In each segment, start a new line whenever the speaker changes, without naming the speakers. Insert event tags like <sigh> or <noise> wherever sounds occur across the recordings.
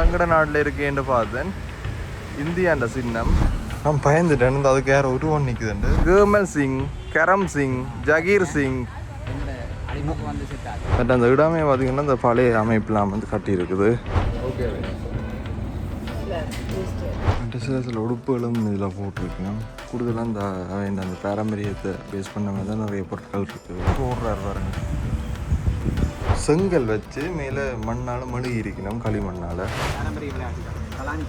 எங்கட நாட்டில் இருக்கேன்னு பார்த்தேன் இந்தியாண்ட சின்னம் நான் பயந்துட்டேன் அதுக்கு யாரோ உருவம் நிற்குதுண்டு கேமல் சிங் கரம் சிங் ஜகீர் சிங் பட் அந்த இடமே பார்த்தீங்கன்னா இந்த பழைய அமைப்பெலாம் வந்து கட்டியிருக்குது சில சில உடுப்புகளும் இதில் போட்டிருக்குங்க கூடுதலாக இந்த அந்த பாரம்பரியத்தை பேஸ் பண்ண மாதிரி தான் நிறைய பொருட்கள் இருக்குது போடுறாரு பாருங்க செங்கல் வச்சு மேலே மண்ணால் மழுகி இருக்கணும் களிமண்ணால்
பாரம்பரிய விளையாட்டுகள் கலாஞ்சி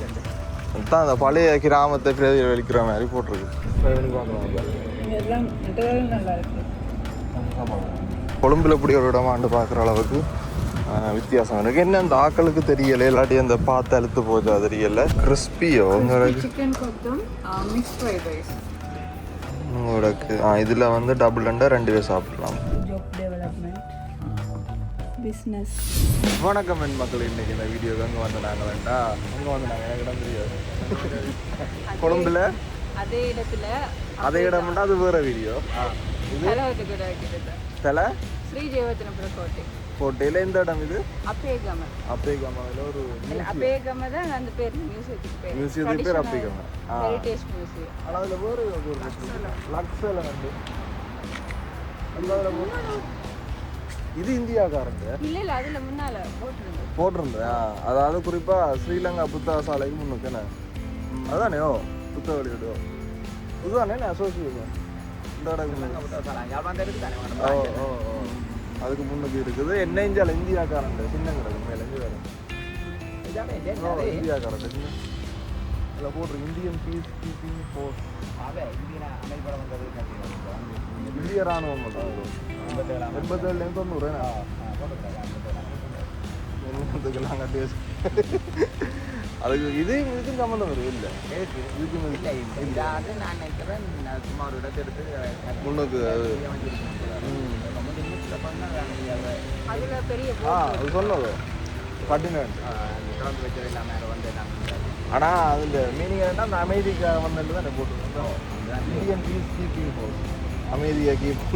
தான் அந்த பழைய கிராமத்தை பிரதிபலிக்கிற மாதிரி போட்டிருக்கு. கொழும்புல இப்படி ஒரு இடமாண்டு பார்க்குற அளவுக்கு வித்தியாசம். எனக்கு என்ன அந்த ஆக்களுக்கு தெரியல இல்லாட்டி அந்த பார்த்து அழுத்து போச்சா தெரியல. கிறிஸ்பியோ? உங்களுக்கு இதில் வந்து டபுள் அண்டா ரெண்டு பேர் சாப்பிடலாம்.
பிஸ்னஸ்
வணக்கம் என் மக்கள் இன்னைக்கு இந்த வீடியோக்கு அங்கே வந்து நாங்கள் வேண்டா. அங்கே வந்து நாங்கள் எனக்கு இடம் தெரியாது. கொழும்புல?
அதே இடத்துல
அதே இடம்னா அது வேற வீடியோ. தலை?
ஸ்ரீ ஜெயவர்த்தனபுர கோட்டை.
கோட்டையில் எந்த இடம் இது?
அப்பேகம.
அப்பேகமாவில் ஒரு
அப்பேகம தான் அந்த பேர் மியூசியத்துக்கு பேர்.
மியூசியத்துக்கு பேர் அப்பேகமா.
ஹெரிட்டேஜ் மியூசியம்
ஆனால் அதில் வேறு ஒரு லக்ஸில் வந்து. இது இந்தியாக்காரங்க.
இல்ல இல்ல அதுல முன்னால போட்டிருந்தது.
போட்டிருந்தேன் அதாவது குறிப்பாக ஸ்ரீலங்கா புத்தக சாலைக்கு முன்னுக்கு என்ன? அதானே ஓ புத்தக வெளியிடோ. இதுதானே அசோசியேஷன் இந்த ஓ ஓ ஓ. அதுக்கு முன்னுக்கு இருக்குது. என்ன இந்தியாவில் இந்தியாக்காரன் சின்ன கிடக்கு மேலே இங்கே வேறு சின்ன. அதில் போட்டிருக்கு. இந்தியன் பீஸ் கீப்பிங் ஃபோர்ஸ் இந்திய ராணுவம் மட்டும் எண்பத்தேழுலேருந்து தொண்ணூறு எண்பதுக்கெல்லாம் கட்டி அதுக்கு இது இதுக்கும் சம்மந்தம் வருது இல்லை. இதுக்கும் இதுக்கும்
நான் நினைக்கிறேன் நான் சும்மா ஒரு இடத்தை எடுத்து
முன்னுக்கு அது.
அதுல பெரிய
ஆ அது சொன்னது. கட்டினேன்
திறந்து வச்சது இல்லாமல் யாரும் வந்து நான்
ஆனால் அதில் மீனிங் என்னன்னா அந்த அமைதிக்காக வந்தது தான் போட்டுருக்கோம் இந்தியன் பீஸ் கீப்பிங் ஃபோர்ஸ் அமைதியை கீப் <laughs>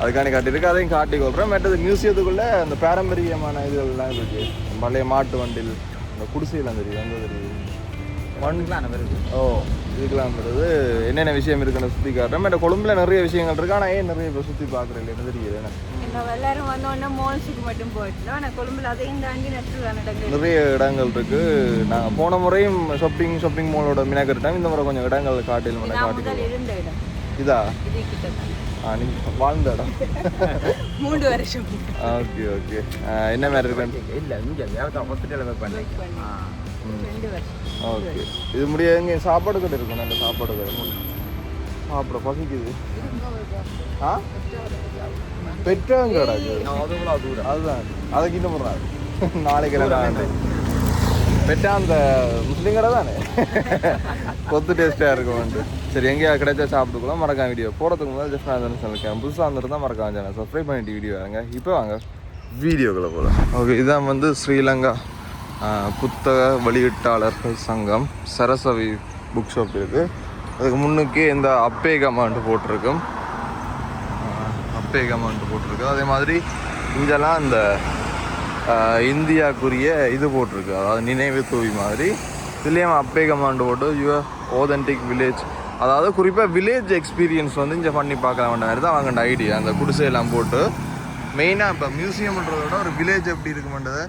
அதுக்காண்டி காட்டியிருக்கு. அதையும் காட்டி கொள்கிறேன் மற்றது மியூசியத்துக்குள்ளே அந்த பாரம்பரியமான இதுகள்லாம் இருக்கு. பழைய மாட்டு வண்டில் இந்த குடிசையெல்லாம் தெரியுது? அங்கே தெரியுது?
வருது
ஓ இதுக்கெல்லாம் வருது என்னென்ன விஷயம் இருக்குன்னு சுற்றி காட்டுறேன் மற்ற கொழும்புல நிறைய விஷயங்கள் இருக்கு. ஆனால் ஏன் நிறைய பேர் சுற்றி பார்க்குறேன் என்ன தெரியுது? எனக்கு
இந்த எல்லாரும் வந்தோடனே மால்ஸுக்கு மட்டும் போயிட்டோம் ஆனால் கொழும்புல அதையும் தாண்டி நட்டுருக்கான இடங்கள்
நிறைய இடங்கள் இருக்கு. நாங்கள் போன முறையும் ஷாப்பிங் ஷாப்பிங் மாலோட மினக்கர் இந்த முறை கொஞ்சம் இடங்கள் காட்டில் காட்டி
இருந்த இடம்.
இதா?
இது கிட்ட
நீங்கள் வாழ்ந்த இடம். <laughs>
மூன்று வருஷம்.
ஓகே ஓகே என்ன மாதிரி இருக்கு?
இல்லை இங்கே வியாபாரம் ஹாஸ்பிட்டலில் ஒர்க் பண்ணேன்.
ஓகே இது முடிய எங்கே? சாப்பாடு கடை இருக்கும் நல்ல சாப்பாடு கடை சாப்பிட பசிக்குது ஆ? பெற்றவங்க கடை
அதுக்குள்ள தூரம்
அதுதான். அதுக்கு இன்னும் போடுறாரு நாளைக்கு ரெண்டு பெட்டா அந்த முஸ்லீம் கடை தானே? கொத்து டேஸ்ட்டாக இருக்கும் சரி எங்கேயா கிடைச்சா சாப்பிட்டுக்கலாம். மறக்காம வீடியோ போகிறதுக்கு முதல்ல ஜஸ்ட் நான் சொல்லிருக்கேன். புதுசாக வந்துருந்தா மறக்காம சேனல் சப்ஸ்கிரைப் பண்ணிட்டு வீடியோ வாங்க. இப்போ வாங்க. வீடியோக்குள்ளே போகலாம் ஓகே இதான் வந்து ஸ்ரீலங்கா புத்தக வெளியீட்டாளர்கள் சங்கம். சரஸ்வதி புக் ஷாப் இருக்குது அதுக்கு முன்னுக்கே இந்த அப்பேகமான்ட்டு போட்டிருக்கும். அப்பேகமான்ட்டு போட்டிருக்கு. அதே மாதிரி இங்கெல்லாம் இந்த இந்தியாக்குரிய இது போட்டிருக்கு. அதாவது நினைவு தூவி மாதிரி. இதுலேயும் அப்பேகமாண்டு போட்டு யுவர் ஓதன்டிக் வில்லேஜ் அதாவது குறிப்பாக வில்லேஜ் எக்ஸ்பீரியன்ஸ் வந்து இங்கே பண்ணி பார்க்கலாம் மாதிரி தான் வாங்கின ஐடியா அந்த குடிசையெல்லாம் போட்டு மெயினாக இப்போ மியூசியம்ன்றத விட ஒரு வில்லேஜ் எப்படி இருக்குமென்றதை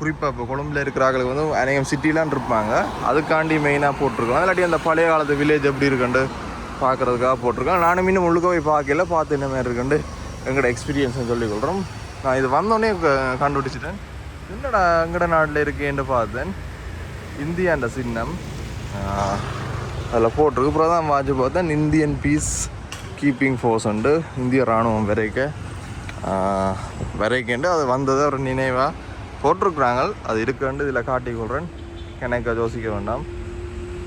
குறிப்பாக இப்போ கொழும்புல இருக்கிறாங்களுக்கு வந்து அநேகம் சிட்டிலாம் இருப்பாங்க. அதுக்காண்டி மெயினாக போட்டிருக்கோம் இல்லாட்டி அந்த பழைய காலத்து வில்லேஜ் எப்படி இருக்குண்டு பார்க்குறதுக்காக போட்டிருக்கேன். நானும் இன்னும் முழுக்க போய் பார்க்கல. பார்த்து என்ன மாதிரி இருக்குண்டு எங்களோட எக்ஸ்பீரியன்ஸ்னு சொல்லிக்கொள்கிறோம் நான் இது வந்தோடனே க- கண்டுபிடிச்சிட்டேன். என்னடா எங்கட நாட்டில் இருக்கேன்னு பார்த்தேன். இந்தியாண்ட சின்னம். அதில் போட்டிருக்கு. அப்புறம் தான் வாட்சி பார்த்தேன். இந்தியன் பீஸ் கீப்பிங் ஃபோர்ஸ் உண்டு. இந்திய இராணுவம் வரைக்க. விரைக்கண்டு அது வந்ததை. ஒரு நினைவாக போட்டிருக்கிறாங்க. அது இருக்குன்ட்டு இதில் காட்டிக்கொள்கிறேன் எனக்கு யோசிக்க வேண்டாம்.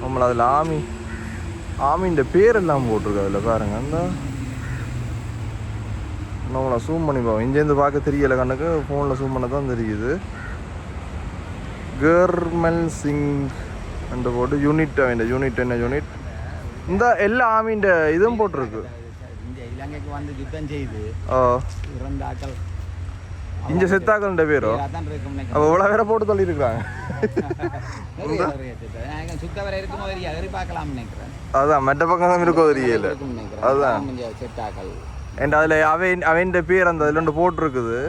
நம்மள அதில் ஆமி ஆமின்ற பேரெல்லாம் போட்டிருக்கு அதில் பாருங்க. அந்த நம்மளை ஜூம் பண்ணி பார்ப்போம். இங்கேருந்து பார்க்க தெரியல கண்ணுக்கு. ஃபோனில் ஜூம் பண்ண தான் தெரியுது. கேர்மல் சிங் என்று போட்டு யூனிட் இந்த யூனிட் என்ன யூனிட் இந்த எல்லா ஆமின்ற இதுவும் போட்டிருக்கு.
இலங்கைக்கு வந்து யுத்தம் செய்து
ஓ
இறந்த ஆக்கள்
இங்க செத்தாக்கள்ன்ற பேரோ.
அதான் இருக்கும்
அப்போ இவ்வளோ வேற போட்டு தள்ளி <laughs> இருக்காங்க
சுத்த வரை இருக்கும் போது எதிரி பார்க்கலாம் நினைக்கிறேன்.
அதான் மெட்ட பக்கம் இருக்கும் தெரியல. அதுதான். அண்ட் அதில் அவன் அவன் பேர் அந்த அதில் ரெண்டு போட்டிருக்குது.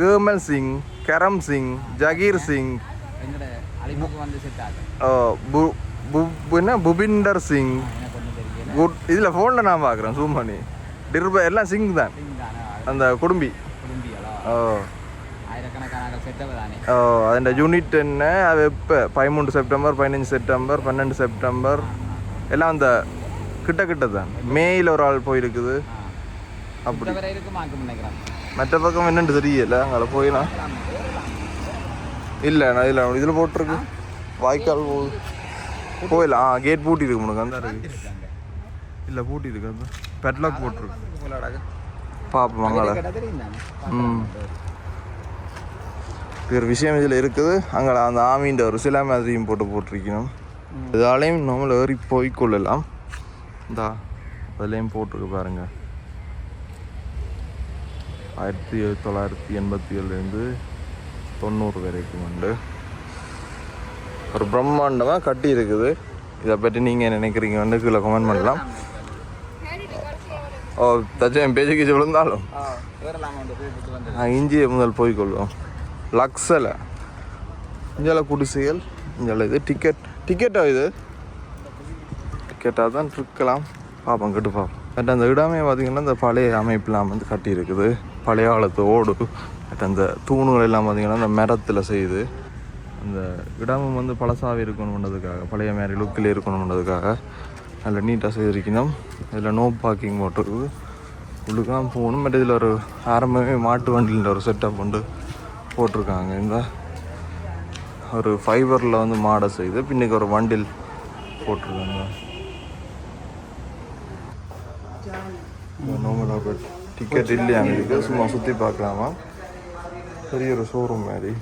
கேமல் சிங் கரம் சிங் ஜகீர் சிங். என்ன? புபிண்டர் சிங். குட் இதில் ஃபோனில் நான் பார்க்குறேன் பண்ணி. டிர்ப எல்லாம் சிங் தானே. அந்த குடும்பி.
குடும்பிகளோ
ஓ
ஆயிரக்கணக்கான செட்டவ தானே
ஓ അതിൻ്റെ யூனிட் என்ன அது எப்போ பதிமூன்று செப்டம்பர் பதினஞ்சு செப்டம்பர் பன்னெண்டு செப்டம்பர் எல்லாம் அந்த கிட்ட கிட்ட தான் மேயில் ஒரு ஆள் போயிருக்குது அப்படி
சுத்த வரை இருக்குமாக்கும் நினைக்கிறேன்
மற்ற பக்கம் என்னன்னு தெரியல அங்கே போயிடலாம் இல்லை நான் இதில் இதில் போட்டிருக்கு வாய்க்கால் போகுது போயிடலாம் ஆ கேட் பூட்டி இருக்கு உனக்கு அந்த இருக்கு இல்லை பூட்டி இருக்கு அந்த பெட்லாக் போட்டிருக்கு பார்ப்போம் அங்கே ஒரு விஷயம் இதில் இருக்குது. அங்கே அந்த ஆமீன்ற ஒரு சில மாதிரியும் போட்டு போட்டிருக்கணும். இதாலையும் நம்மள ஏறி போய் கொள்ளலாம். இந்தா அதுலேயும் போட்டிருக்கு பாருங்க. ஆயிரத்தி தொள்ளாயிரத்தி எண்பத்தி ஏழுலேருந்து தொண்ணூறு வரைக்கும் உண்டு. ஒரு பிரம்மாண்டமாக கட்டி இருக்குது. இதை பற்றி நீங்கள் நினைக்கிறீங்க? வந்து கீழே கமெண்ட் பண்ணலாம். ஓ தச்சா என் பேச்சு கீச்சு விழுந்தாலும் இஞ்சியை முதல் போய்க்கொள்வோம் லக்ஸில். இஞ்சால குடிசைகள் இஞ்சால இது டிக்கெட் டிக்கெட்டா இது? டிக்கெட்டாக தான் இருக்கலாம். பார்ப்போம் கேட்டு பார்ப்போம் பட் அந்த இடமே பார்த்தீங்கன்னா இந்த பழைய அமைப்பெலாம் வந்து கட்டி இருக்குது பழைய காலத்து ஓடு பட் அந்த தூணுகள் எல்லாம் பார்த்தீங்கன்னா அந்த மரத்தில் செய்யுது அந்த இடமும் வந்து பழசாவே இருக்கணுன்றதுக்காக பழைய மாதிரி லுக்கில் இருக்கணுன்றதுக்காக நல்ல நீட்டாக செய்திருக்கணும். இதில் நோ பார்க்கிங் போட்டிருக்குது உள்ளுக்காம் போகணும். பட் இதில் ஒரு ஆரம்பமே மாட்டு வண்டியில் ஒரு செட்டப் வந்து போட்டிருக்காங்க. இந்த ஒரு ஃபைபரில் வந்து மாடை செய்து பின்னுக்கு ஒரு வண்டில் போட்டிருக்காங்க. நோமலாக டிக்கெட் இல்லையாங்க இருக்குது சும்மா சுற்றி பார்க்கலாமா? பெரிய ஒரு ஷோரூம் மாதிரி.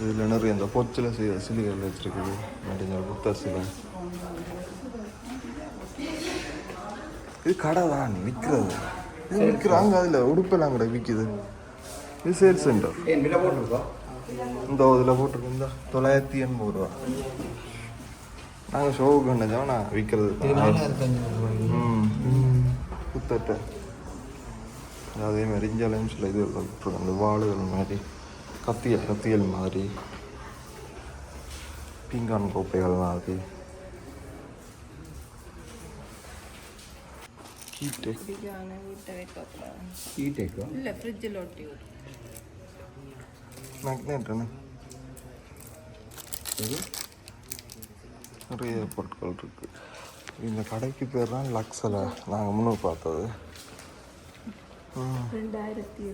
இதில் நிறைய இந்த பொச்சில் செய்த சிலைகள் வச்சுருக்குது. அப்படிங்கிற புத்தர் சிலை. இது கடை தான் விற்கிறது. இது விற்கிறாங்க அதில் உடுப்பெல்லாம் கடை விற்கிது இது சேல்ஸ் சென்டர்
போட்டுருக்கோம்
இந்த இதில் போட்டிருக்கு இந்த. தொள்ளாயிரத்தி எண்பது ரூபா. நாங்கள் ஷோவுக்கு நினைச்சோம் நான் விற்கிறது ம். புத்தட்டை அதே மாதிரி இஞ்சாலையும் சில இது அந்த வாளுகள் மாதிரி கத்தியல் கத்தியல் மாதிரி. பீங்கான் கோப்பைகள் மாதிரி
வைக்கக்கூடாது இல்லை ஃப்ரிட்ஜில் ஒட்டி விடும்
இது நிறைய பொருட்கள் இருக்கு இந்த கடைக்கு பேர் தான் லக்ஸில் நாங்கள் முன்னே பார்த்தது
ரெண்டாயிரத்தி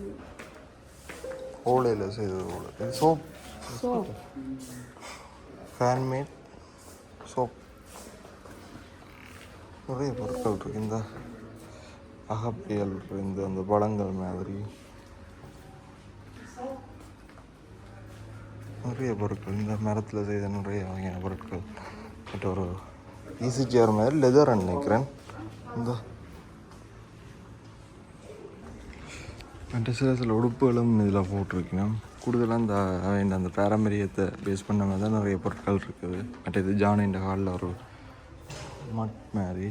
ஓலையில் செய்தது ஓலை சோப்
சோப்
ஹேண்ட்மேட் சோப் நிறைய பொருட்கள் இருக்கு இந்த அகப்பியல் இந்த அந்த பழங்கள் மாதிரி. நிறைய பொருட்கள். இந்த மரத்தில் செய்த நிறைய வகையான பொருட்கள். பட் ஒரு ஈஸி சேர் மாதிரி லெதர் நினைக்கிறேன். இந்த. மற்ற சில சில உடுப்புகளும் இதில் போட்டிருக்கணும். கூடுதலாக இந்த அந்த பாரம்பரியத்தை பேஸ் பண்ண மாதிரி தான் நிறைய பொருட்கள் இருக்குது. மற்ற இது ஜானின் ஹாலில் ஒரு மட் மாதிரி.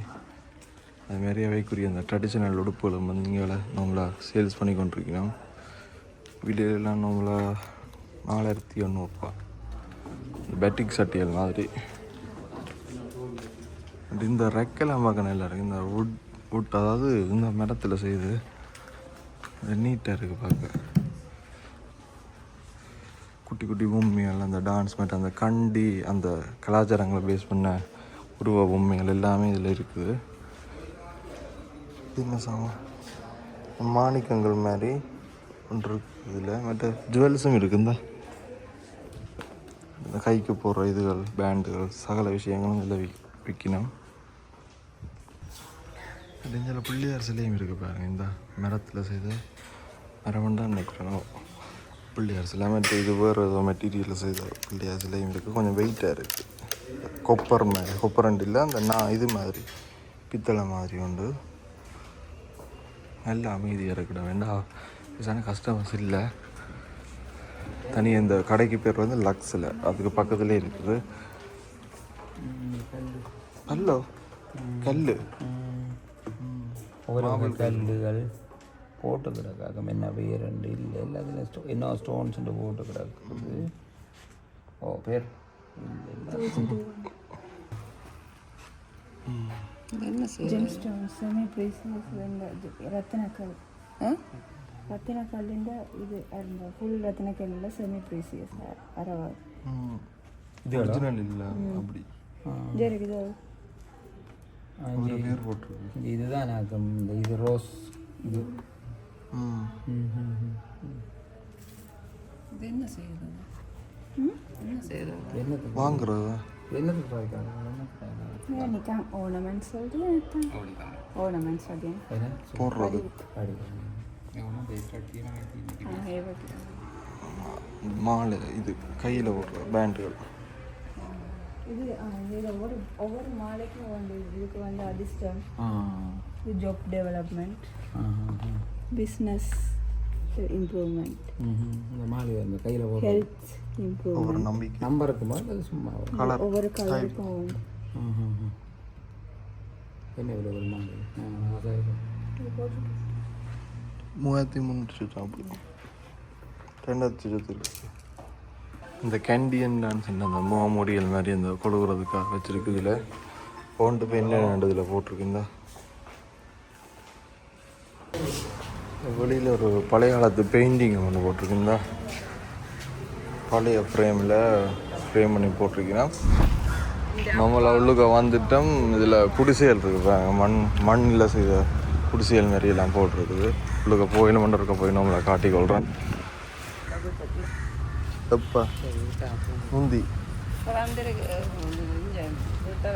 அது மாதிரி அவைக்குரிய அந்த ட்ரெடிஷ்னல் உடுப்புகளும் வந்து இங்கே நம்மளாக சேல்ஸ் பண்ணி கொண்டிருக்கணும் வீடியோலாம் நம்மளா நாலாயிரத்தி எண்ணூறுபா. இந்த பேட்டிக் சட்டியல் மாதிரி. அப்படி இந்த ரெக்கெல்லாம் பார்க்க நல்லா இந்த வுட் வுட் அதாவது இந்த மரத்தில் செய்து நீட்டாக இருக்குது பார்க்க குட்டி குட்டி பொம்மைகள் அந்த டான்ஸ் மேட் அந்த கண்டி அந்த கலாச்சாரங்களை பேஸ் பண்ண உருவ பொம்மைகள் எல்லாமே இதில் இருக்குது. என்ன சாமான் மாணிக்கங்கள் மாதிரி ஒன்று இருக்குது இதில். மற்ற ஜுவல்ஸும் இருக்குந்தா. இந்த கைக்கு போடுற இதுகள் பேண்டுகள் சகல விஷயங்களும் இதில் விக் விற்கணும் நெஞ்சில் பிள்ளையார் சிலையும் இருக்குது பாருங்க இந்த. மரத்தில் செய்த மரம் தான் நினைக்கிறோம் பிள்ளையார் சிலை. மற்ற இது வேறு ஏதோ மெட்டீரியலில் செய்த பிள்ளையார் சிலையும் இருக்குது கொஞ்சம் வெயிட்டாக இருக்குது கொப்பர் மாதிரி கொப்பரண்டு இல்லை அந்த நான் இது மாதிரி பித்தளை மாதிரி உண்டு நல்ல அமைதியாக இருக்கட வேண்டாம் பெருசான கஸ்டமர்ஸ் இல்லை. தனி இந்த கடைக்கு பேர் வந்து லக்ஸில் அதுக்கு பக்கத்துலேயே இருக்குது. கல்லோ. கல்
ஒரு கல்லுகள் போட்டு கிடக்காக என்ன பேர் ரெண்டு இல்லை. எல்லாத்துலையும் ஸ்டோ என்ன ஸ்டோன்ஸ் போட்டு கிடக்குது. ஓ பேர் என்ன
ப்ரீசியஸ் ரத்தினக்கல். ரத்தினக்கல்லிൻ്റെ இது ஃபுல் ரத்தினக்கல்லில் செமி ப்ரீசியஸ் அரவா
இது ஒரிஜினல் இல்லை அப்படி.
இது இருக்குது
ஒரு பேர் போட்டிருக்கு.
இதுதான் எனக்கு இந்த இது ரோஸ் இது. என்ன செய்யுது என்ன என்னத்துக்கு?
வாங்குறது.
என்னத்துக்கு பாய்க்காது என்னத்துக்கு
நிற்காம ஓர்னமெண்ட்ஸ் சொல்லிட்டு ஓர்னமெண்ட்ஸ் again
போடுறது மாலை இது கையில் போடுற பேண்டுகள்
இது இதுல ஒவ்வொரு ஒவ்வொரு மாலைக்கும் வந்து இதுக்கு வந்து அதிர்ஷ்டம் இது ஜாப் டெவலப்மெண்ட் பிஸ்னஸ் இம்ப்ரூவ்மெண்ட்
இந்த மாலை அந்த கையில் போடுறது
ஹெல்த் இம்ப்ரூவ்மெண்ட்
ஒரு நம்பிக்கை.
நம்பருக்குமா அது சும்மா?
கலர்
ஒவ்வொரு கலருக்கும்.
என்ன விலை ஒரு அதான்.
மூவாயிரத்தி முந்நூற்றி அப்படி ரெண்டாயிரத்தி இருபத்தில் இந்த கேண்டியன் டான்ஸ் அந்த முகமூடிகள் மாதிரி அந்த கொடுக்குறதுக்காக வச்சிருக்கு இதில் கொண்டு போய் என்ன இதில் போட்டிருக்கு இந்த? வெளியில் ஒரு பழைய காலத்து பெயிண்டிங் ஒன்று போட்டிருக்கீங்களா பழைய ஃப்ரேமில் ஃப்ரேம் பண்ணி போட்டிருக்கீங்கன்னா நம்மள உள்ளுக்க வந்துட்டோம். இதில் குடிசைகள் இருக்குது மண் மண்ணில் செய்த குடிசைகள் மாதிரி போட்டிருக்குது. உள்ளுக்க போயில் மண்டருக்க போய் நம்மளை காட்டிக்கொள்கிறேன் எப்போ? முந்தி.
வந்து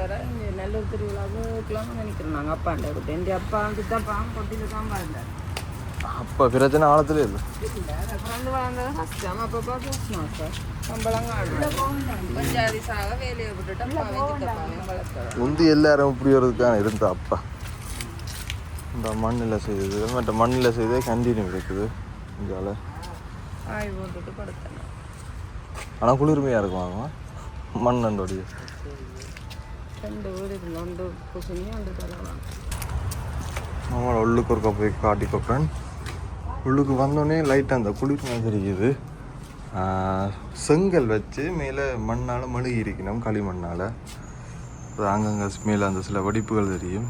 வர இங்கே நல்லூர் திருவிழாவுக்குலாம் நினைக்கிறோம். நாங்கள் அப்பாண்ட எங்கள் அப்பா வந்து தான் பாம்பு கொட்டியில் தான் பாருந்தார் விட்டுட்டு அப்பாவையும் சித்தப்பாவையும் வளர்த்தார்
முந்தி எல்லாரும் இப்படி வரதுக்கான இருந்தா அப்பா இந்த மண்ணில் செய்தது மற்ற மண்ணில் செய்தே கண்டினியூ இருக்குது இங்கால ஆனால் குளிர்மையாக இருக்கும் வாங்க மண்ணண்டோடைய நம்மளோட உள்ளுக்கு ஒருக்கா போய் காட்டி கொப்பேன் உள்ளுக்கு வந்தோடனே லைட்டாக அந்த குளிர் தெரியுது இருக்குது. செங்கல் வச்சு மேலே மண்ணால் மழுகி இருக்கணும் களிமண்ணால் அங்கங்கே மேலே அந்த சில வடிப்புகள் தெரியும்.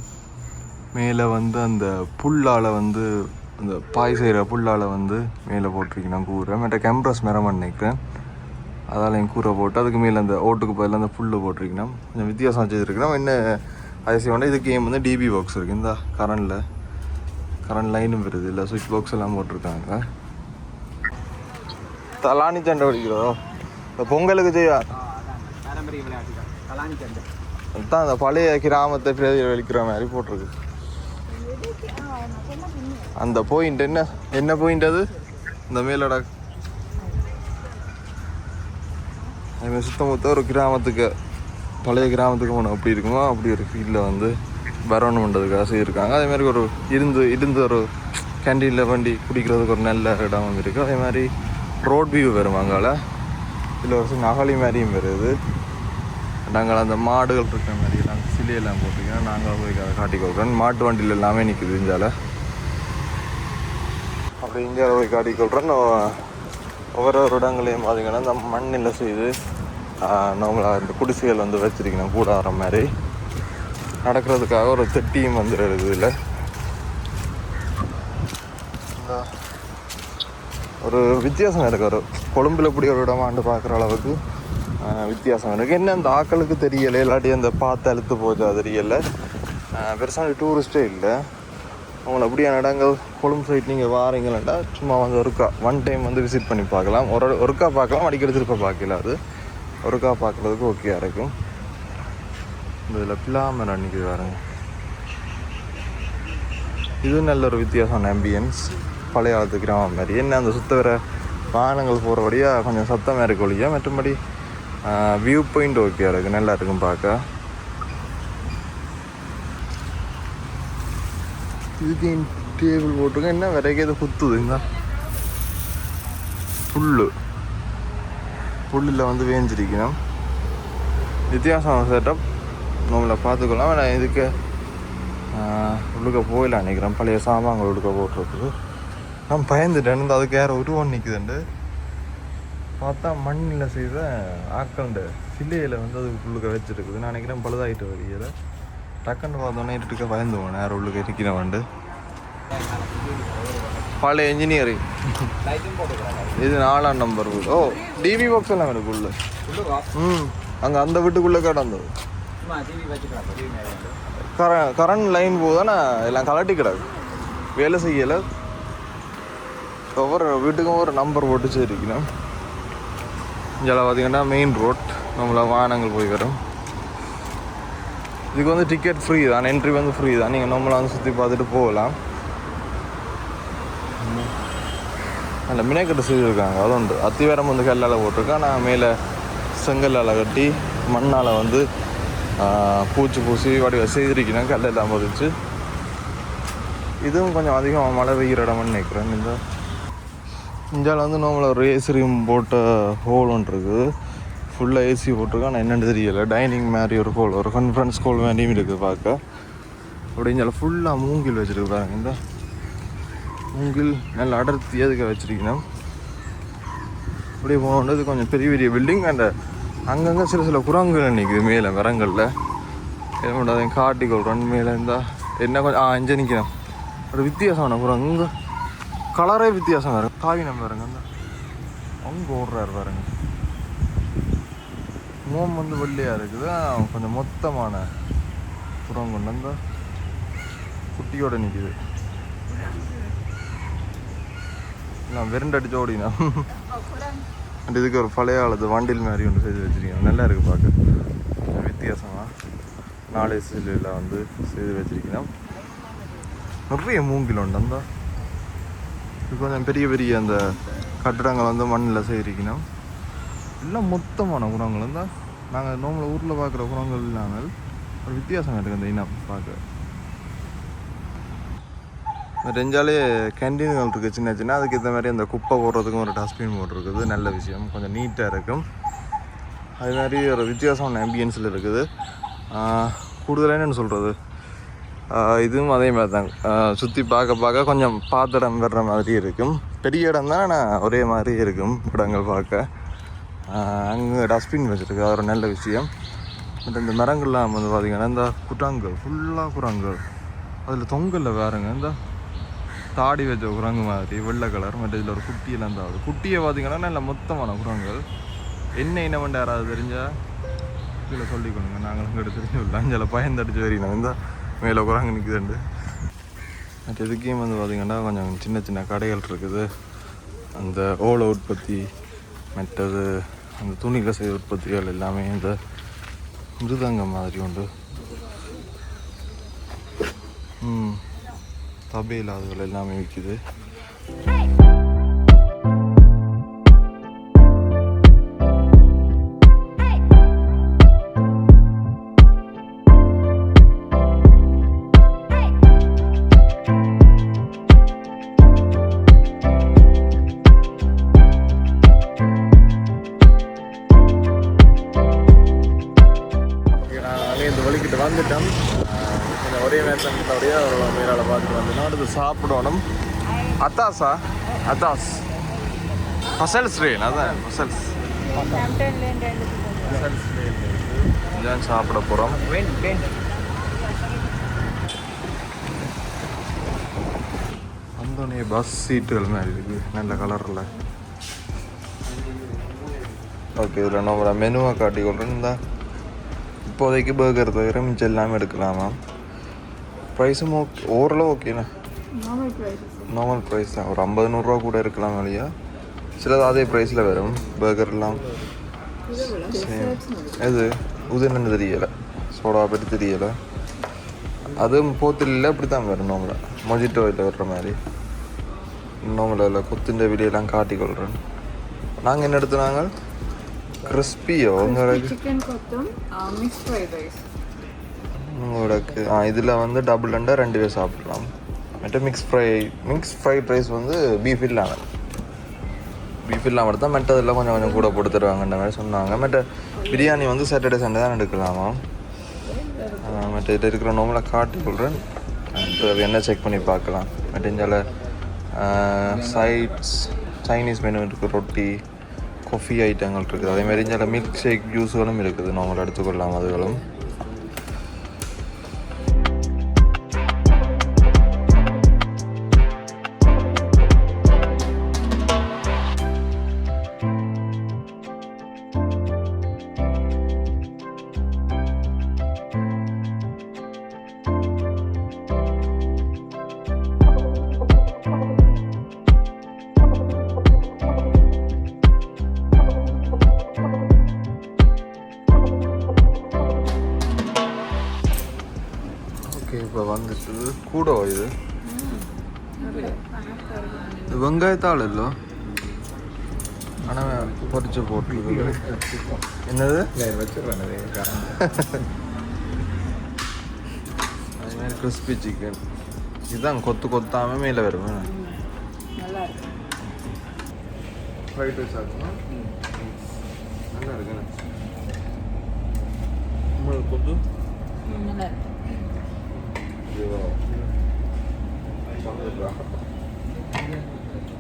மேலே வந்து அந்த புல்லால் வந்து அந்த பாய் செய்கிற புல்லால் வந்து மேலே போட்டிருக்கணும் கூரை. மற்ற கேம்ப்ரஸ் மரம் நினைக்கிறேன் அதால் என் கூரை போட்டு அதுக்கு மேலே அந்த ஓட்டுக்கு பதிலாக அந்த புல்லு போட்டிருக்கணும். கொஞ்சம் வித்தியாசம் வச்சுருக்கணும். என்ன அதிசயம் இதுக்கு கேம் வந்து டிபி பாக்ஸ் இருக்குது இந்த கரண்டில் கரண்ட் லைனும் வருது. இல்லை சுவிட்ச் பாக்ஸ் எல்லாம் போட்டிருக்காங்க. தலானி சண்டை பிடிக்கிறதோ இந்த பொங்கலுக்கு செய்வா?
பாரம்பரிய விளையாட்டுகள். கலாணி சண்டை.
அதுதான் அந்த பழைய கிராமத்தை பிரதி வெளிக்கிற மாதிரி போட்டிருக்கு. அந்த பாயிண்ட் என்ன? என்ன பாயிண்ட் அது? இந்த மேலோட. சுத்தமொத்த ஒரு கிராமத்துக்கு பழைய கிராமத்துக்கு போனால் அப்படி இருக்குமோ? அப்படி ஒரு ஃபீல்டில் வந்து வரணுன்றதுக்காக செய்திருக்காங்க. அதே மாதிரி ஒரு இருந்து இருந்து ஒரு கேண்டீனில் வண்டி குடிக்கிறதுக்கு ஒரு நல்ல இடம் இருக்குது அதே மாதிரி ரோட் வியூ வரும் அங்கால இதில் ஒரு சின்ன மாதிரியும் வருது நாங்கள் அந்த மாடுகள் இருக்கிற மாதிரி எல்லாம் சிலையெல்லாம் போட்டிருக்கோம் நாங்கள் போய் அதை காட்டி கொள்கிறோம் மாட்டு வண்டியில் எல்லாமே நிற்குது இஞ்சால அப்படி இங்கே போய் காட்டி கொள்கிறோம் ஒவ்வொரு ஒரு இடங்களையும் பார்த்தீங்கன்னா இந்த மண்ணில் செய்து நம்மளை இந்த குடிசைகள் வந்து வச்சுருக்கணும். கூட வர மாதிரி. நடக்கிறதுக்காக ஒரு தெட்டியும் வந்து இருக்குது இதில். இந்த. ஒரு வித்தியாசம் இருக்குது ஒரு கொழும்புல இப்படி ஒரு இடமாண்டு பார்க்குற அளவுக்கு வித்தியாசம் இருக்குது என்ன அந்த ஆக்களுக்கு தெரியலை இல்லாட்டி அந்த பார்த்து அழுத்து போச்சா தெரியல. பெருசாக டூரிஸ்டே இல்லை. உங்களை அப்படியான இடங்கள் கொழும்பு சைட் நீங்கள் வாரீங்களா சும்மா வந்து ஒருக்கா. ஒன் டைம் வந்து விசிட் பண்ணி பார்க்கலாம். ஒரு ஒருக்கா பார்க்கலாம் அடிக்கடி திருப்ப பார்க்கல அது ஒருக்கா பார்க்குறதுக்கு ஓகேயா இருக்கும். இதில் பிள்ளாமல் அன்றைக்கி பாருங்க. இது நல்ல ஒரு வித்தியாசமான ஆம்பியன்ஸ் பழைய காலத்து கிராமம் மாதிரி. என்ன அந்த சுத்த வர வாகனங்கள் போகிறபடியாக கொஞ்சம் சத்தமாக இருக்க ஒழிய. மற்றபடி வியூ பாயிண்ட் ஓகே இருக்குது நல்லா இருக்கும் பார்க்க. இதுக்கு டேபிள் போட்டிருக்கேன். என்ன விறகு எது குத்துது. இந்த புல்லு. புல்லில் வந்து வேஞ்சிருக்கணும். வித்தியாசம் செட்டப் நம்மளை பார்த்துக்கலாம். நான் இதுக்கு உள்ளுக்க போயில நினைக்கிறேன் பழைய சாமான்கள் உள்ளுக்க போட்டிருக்குது. நான் பயந்துட்டேன். இந்த அதுக்கு யாரோ உருவம் நிற்குதுண்டு பார்த்தா மண்ணில் செய்த ஆக்கண்டு சிலையில் வந்து அது உள்ளுக்க வச்சிருக்குது. நான் நினைக்கிறேன் பழுதாயிட்டு வரையில. டக்குன்னு பார்த்தோன்னே இருக்க பயந்து போனேன் யார் உள்ளுக்க இருக்கிறவன்ட்டு. பழைய இன்ஜினியரிங் இது நாலாம் நம்பர் ஓ டிவி பாக்ஸ் எல்லாம் எனக்கு உள்ள ம் அங்கே அந்த வீட்டுக்குள்ளே கிடந்தது. கரண்ட் லைன் போதானே எல்லாம் கலட்டி கிடக்கு. வேலை செய்யலை. ஒவ்வொரு வீட்டுக்கும் ஒரு நம்பர் போட்டு வச்சிருக்கணும் இதில் பார்த்தீங்கன்னா மெயின் ரோட் நம்மளை வாகனங்கள் போய் வரும். இதுக்கு வந்து டிக்கெட் ஃப்ரீ தான். என்ட்ரி வந்து ஃப்ரீ தான். நீங்கள் நம்மளை வந்து சுற்றி பார்த்துட்டு போகலாம். அந்த மினக்கட்டு செஞ்சுருக்காங்க அது உண்டு. அத்திவாரம் வந்து கல்லால் போட்டிருக்கேன் நான் மேலே செங்கல்லால் கட்டி மண்ணால் வந்து பூச்சி பூசி வடிவ செய்திருக்கிறேன் கல்லெல்லாம் பதிச்சு இதுவும் கொஞ்சம் அதிகம் மழை பெய்கிற இடம்னு நினைக்கிறேன். இந்த இந்தியாவில் வந்து நம்மள ஒரு ஏசி ரூம் போட்ட ஹோல் ஒன்று இருக்குது. ஃபுல்லாக ஏசி போட்டிருக்கோம் ஆனால் என்னென்னு தெரியல. டைனிங் மாதிரி ஒரு ஹோல் ஒரு கான்ஃபரன்ஸ் ஹோல் மாதிரியும் இருக்குது பார்க்க. அப்படி இங்கே ஃபுல்லாக மூங்கில் வச்சுருக்கு பாருங்க. இந்த மூங்கில் நல்ல அடர்த்தி அதுக்கு வச்சுருக்கணும். அப்படியே போனது கொஞ்சம் பெரிய பெரிய பில்டிங் அண்ட் அங்கங்கே சில சில குரங்குகள் நிற்குது மேலே மரங்களில். என்ன பண்ணுறது காட்டி கொள்றேன் மேலே இருந்தால் என்ன கொஞ்சம் ஆ இங்கே நிற்கணும் ஒரு வித்தியாசமான குரங்கு. இங்கே கலரே வித்தியாசம் வேறு நம்ம பாருங்க அந்த. அங்கே ஓடுறாரு பாருங்க. மோம் வந்து வெள்ளையாக இருக்குது. கொஞ்சம் மொத்தமான குரங்கு கொண்டு அந்த குட்டியோட நிற்கிது நான் விரண்டடிச்சு ஓடினா அண்ட் இதுக்கு ஒரு பழைய காலத்து வண்டில் மாதிரி ஒன்று செய்து வச்சிருக்கேன். நல்லா இருக்குது பார்க்க. வித்தியாசமாக நாளை சிலையில் வந்து செய்து வச்சிருக்கேன் நிறைய மூங்கில் உண்டு அந்த இது கொஞ்சம் பெரிய பெரிய அந்த கட்டடங்கள் வந்து மண்ணில் செய்திருக்கணும் எல்லாம் மொத்தமான குணங்களும் தான் நாங்கள் நம்மளை ஊரில் பார்க்குற குணங்கள் இல்லாமல் ஒரு வித்தியாசம் இருக்குது அந்த இனம் பார்க்க. ரெஞ்சாலே கேன்டீன்கள் இருக்குது சின்ன சின்ன. அதுக்கு இந்த மாதிரி அந்த குப்பை போடுறதுக்கும் ஒரு டஸ்ட்பின் போட்டிருக்குது. நல்ல விஷயம். கொஞ்சம் நீட்டாக இருக்கும். அது மாதிரி ஒரு வித்தியாசமான ஆம்பியன்ஸில் இருக்குது. கூடுதலாக என்னென்னு சொல்கிறது இதுவும் அதே மாதிரி தான். சுற்றி பார்க்க பார்க்க கொஞ்சம் பார்த்த இடம் வர்ற மாதிரி இருக்கும். பெரிய இடம் தான் ஆனால் ஒரே மாதிரி இருக்கும் இடங்கள் பார்க்க. அங்கே டஸ்ட்பின் வச்சுருக்கு அது ஒரு நல்ல விஷயம். பட் இந்த மரங்கள்லாம் வந்து பார்த்திங்கன்னா இந்த குட்டாங்கல் ஃபுல்லாக குரங்கள் அதில் தொங்கலில் வேறுங்க இந்த. தாடி வச்ச குரங்கு மாதிரி வெள்ளை கலர் மற்ற இதில் ஒரு குட்டியெல்லாம் தான் குட்டியை பார்த்தீங்கன்னா நல்ல மொத்தமான குரங்கள் என்ன என்ன பண்ண யாராவது தெரிஞ்சால் இதில் சொல்லிக் கொடுங்க நாங்கள் தெரிஞ்சு விடலாம் சில பயந்தடிச்சு வரீங்க இந்த மேலே குரங்கு நிற்குதுண்டு மற்ற இதுக்கையும் வந்து பார்த்திங்கன்னா கொஞ்சம் சின்ன சின்ன கடைகள் இருக்குது. அந்த ஓலை உற்பத்தி மற்றது அந்த துணி கசை உற்பத்திகள் எல்லாமே இந்த மிருதங்கம் மாதிரி உண்டு. ம். தபேலா அதுகள் எல்லாமே விற்கிது அத்தாஸா அத்தாஸ் ஃபசல்ஸ் ரேன் அதான் ஃபசல்ஸ் ஃபசல்ஸ் ரேன் இதான் சாப்பிட போகிறோம் வந்தோடனே பஸ் சீட்டுகள் மாதிரி இருக்கு நல்ல கலரில் ஓகே இதில் நம்ம மெனுவாக காட்டி கொண்டிருந்தா இப்போதைக்கு பர்கர் தவிர மிச்சம் எல்லாமே எடுக்கலாமா ப்ரைஸும் ஓகே ஓரளவு ஓகேண்ணா நார்மல் ப்ரைஸ் தான். ஒரு ஐம்பது நூறுரூவா கூட இருக்கலாம் இல்லையா சிலது அதே ப்ரைஸில் வரும். பர்கர்லாம் எது? உதுன்னு தெரியலை. சோடா பற்றி தெரியலை. அதுவும் போத்தில் இப்படி தான் வரும் நார்மலாக மொஜிட்டோவில் வர்ற மாதிரி. நார்மலில் கொத்துன்ற வீடியோலாம் காட்டிக்கொள்கிறேன் நாங்கள் என்ன எடுத்துனாங்க? கிறிஸ்பியோ உங்களுக்கு உங்களுக்கு இதில் வந்து டபுள் அண்டா ரெண்டு பேர் சாப்பிடலாம். மற்ற mix fry mix fried rice வந்து பீஃப் இல்லாமல் பீஃப் இல்லாமல் எடுத்தால் மெட்டதெல்லாம் கொஞ்சம் கொஞ்சம் கூட போட்டு தருவாங்கன்ற மாதிரி சொன்னாங்க. மெட்ட பிரியாணி வந்து சாட்டர்டே சண்டே தான் எடுக்கலாமா? மற்ற இதில் இருக்கிற நோம்பலாக காட்டி சொல்கிறேன் என்ன செக் பண்ணி பார்க்கலாம். மற்ற இந்தியாவில் சைட்ஸ் சைனீஸ் மெனு இருக்குது ரொட்டி காஃபி ஐட்டங்கள் இருக்குது. அதேமாதிரி இந்தியாவில் மில்க் ஷேக் ஜூஸுகளும் இருக்குது. நாங்கள் எடுத்துக்கொள்ளலாம் அதுகளும். வந்துட்டு கூட இது இது வெங்காயத்தாள் இல்லை ஆனால் பொரிச்சு போட்டு என்னது
வச்சிடுறேன்
அது மாதிரி கிறிஸ்பி சிக்கன் இதுதான் கொத்து கொத்தாம மேலே வரும்
நல்லா இருக்கு
ஃப்ரைட் ரைஸ் ஆகும் நல்லா இருக்கு உங்களுக்கு கொத்து
நல்லா இருக்கு
ஐயோ. சாப்பிடுறா.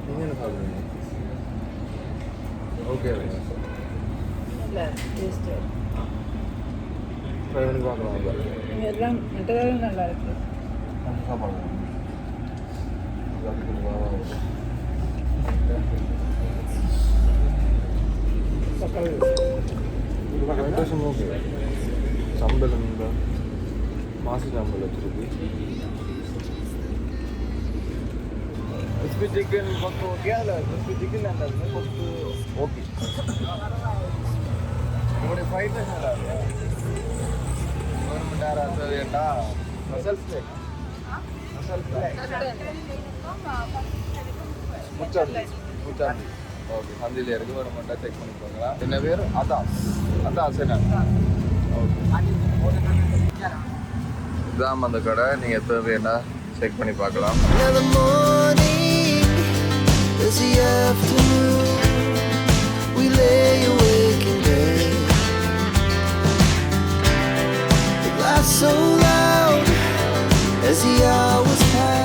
நீங்க என்ன சாப்பிடுறீங்க ஓகே
நல்லா இருக்கு டேஸ்ட்டு
ட்ரை பண்ணி பார்க்கலாம் அப்ப.
எல்லாம் மற்றதெல்லாம் நல்லா இருக்கு
நம்ம சாப்பாடு ஓகே சம்பல் இந்த மாசி சம்பல் வச்சிருக்கு கிறிஸ்பி ஓகே அதில் கிறிஸ்பி சிக்கன் அந்த கொத்து ஓகே உங்களுடைய ஃப்ரைட் யாராவது வேண்டா மசால் ஃப்ரை மசால் முச்சாண்டி முச்சாண்டி ஓகே சந்தையில் இருக்கு கவர்மெண்ட்டாக செக் பண்ணி பார்க்கலாம் என்ன பேர்? அதாஸ். அதாஸ் என்ன? ஓகே இதான் அந்த கடை. நீங்கள் தேவைன்னா செக் பண்ணி பார்க்கலாம்.
as the afternoon we lay awake in bed. It lasts so loud as the hours pass.